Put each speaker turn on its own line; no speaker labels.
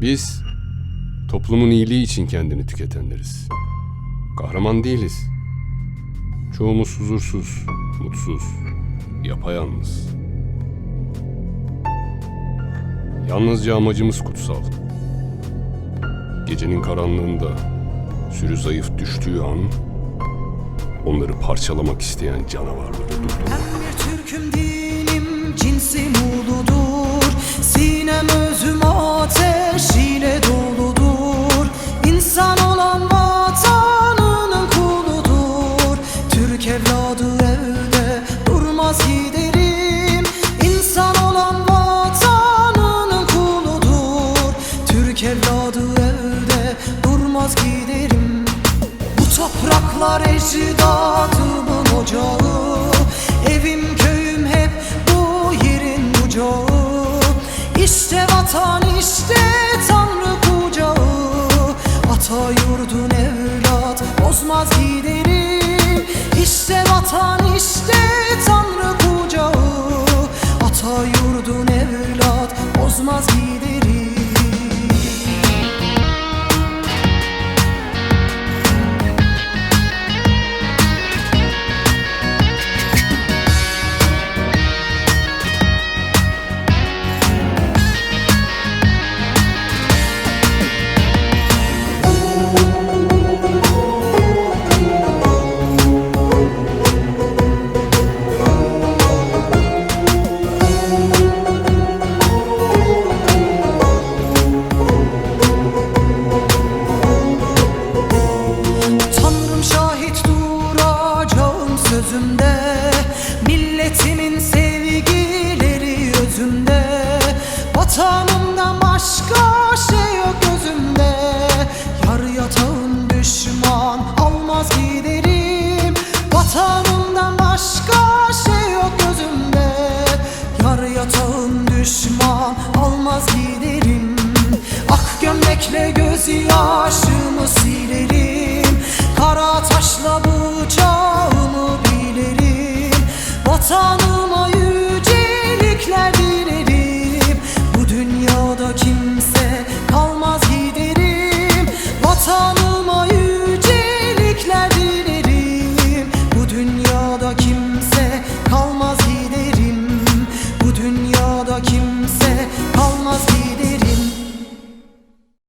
Biz toplumun iyiliği için kendini tüketenleriz. Kahraman değiliz. Çoğumuz huzursuz, mutsuz, yapayalnız. Yalnızca amacımız kutsal. Gecenin karanlığında sürü zayıf düştüğü an onları parçalamak isteyen canavarları durdur.
Ben bir Türk'üm dinim Türk evladı evde durmaz giderim İnsan olan vatanının kuludur. Türk evladı evde durmaz giderim bu topraklar ecdadımın ocağı. Evim köyüm hep bu yerin bucağı. İşte vatan evlat bozmaz Vatanımdan başka şey yok gözümde. Yar yatağın düşman almaz giderim. Vatanımdan başka şey yok gözümde. Yar yatağın düşman almaz giderim. Ak gömlekle gözyaşımı silerim. Kara taşla bu kimse